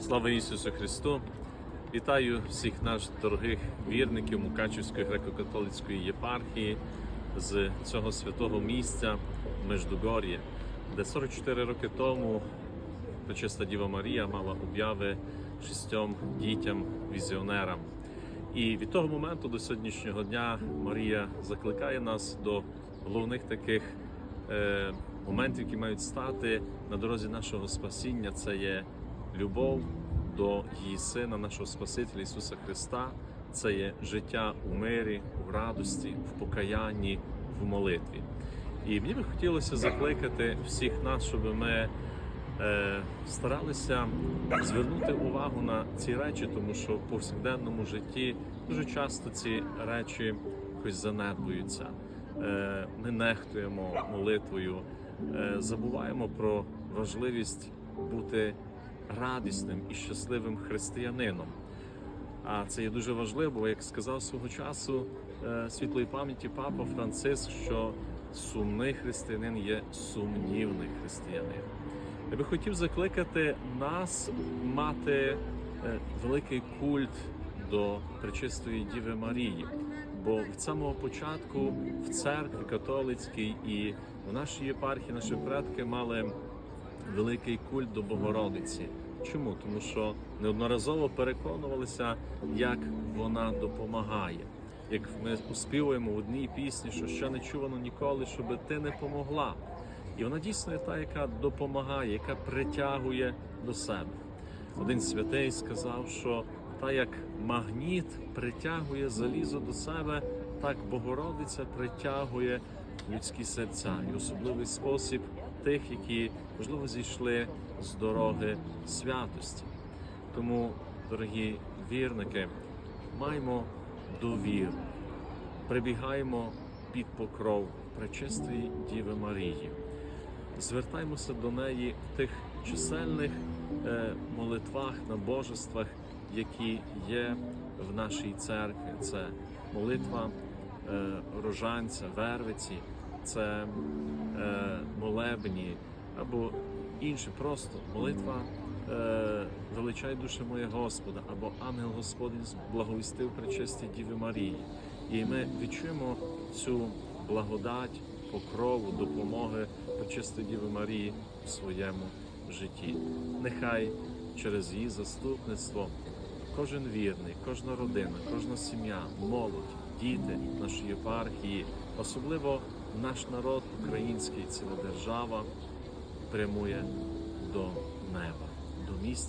Слава Ісусу Христу! Вітаю всіх наших дорогих вірників Мукачівської греко-католицької єпархії з цього святого місця Междугор'я, де 44 роки тому Пречиста Діва Марія мала обяви шістьом дітям візіонерам. І від того моменту до сьогоднішнього дня Марія закликає нас до головних таких е, моментів, які мають стати на дорозі нашого спасіння. Це є любов до її сина, нашого Спасителя Ісуса Христа. Це є життя у мирі, у радості, в покаянні, в молитві. І мені би хотілося закликати всіх нас, щоб ми е, старалися звернути увагу на ці речі, тому що в повсякденному житті дуже часто ці речі якось занедбуються. Е, ми нехтуємо молитвою, е, забуваємо про важливість бути радісним і щасливим християнином. А це є дуже важливо, як сказав свого часу е, світлої пам'яті папа Франциск, що сумний християнин є сумнівний християнин. Я би хотів закликати нас мати е, великий культ до Пречистої Діви Марії. Бо від самого початку в церкві католицькій і в нашій єпархії наші предки мали великий культ до Богородиці. Чому? Тому що неодноразово переконувалися, як вона допомагає. Як ми успівуємо в одній пісні, що ще не чувано ніколи, щоб ти не помогла. І вона дійсно є та, яка допомагає, яка притягує до себе. Один святий сказав, що та як магніт притягує залізо до себе, так Богородиця притягує людські серця і особливий спосіб тих, які можливо зійшли з дороги святості. Тому, дорогі вірники, маємо довіру, прибігаємо під покров пречистої Діви Марії, звертаймося до неї в тих чисельних е, молитвах, набожествах, які є в нашій церкві. Це молитва е, рожанця, вервиці, це е, молебні або інше, просто молитва е, величай душе моє Господа, або ангел Господень благовістив причесті Діви Марії. І ми відчуємо цю благодать, покрову, допомоги причистої Діви Марії в своєму житті. Нехай через її заступництво кожен вірний, кожна родина, кожна сім'я, молодь, діти нашої єпархії, особливо наш народ, український, ціла держава прямує до неба, до місця.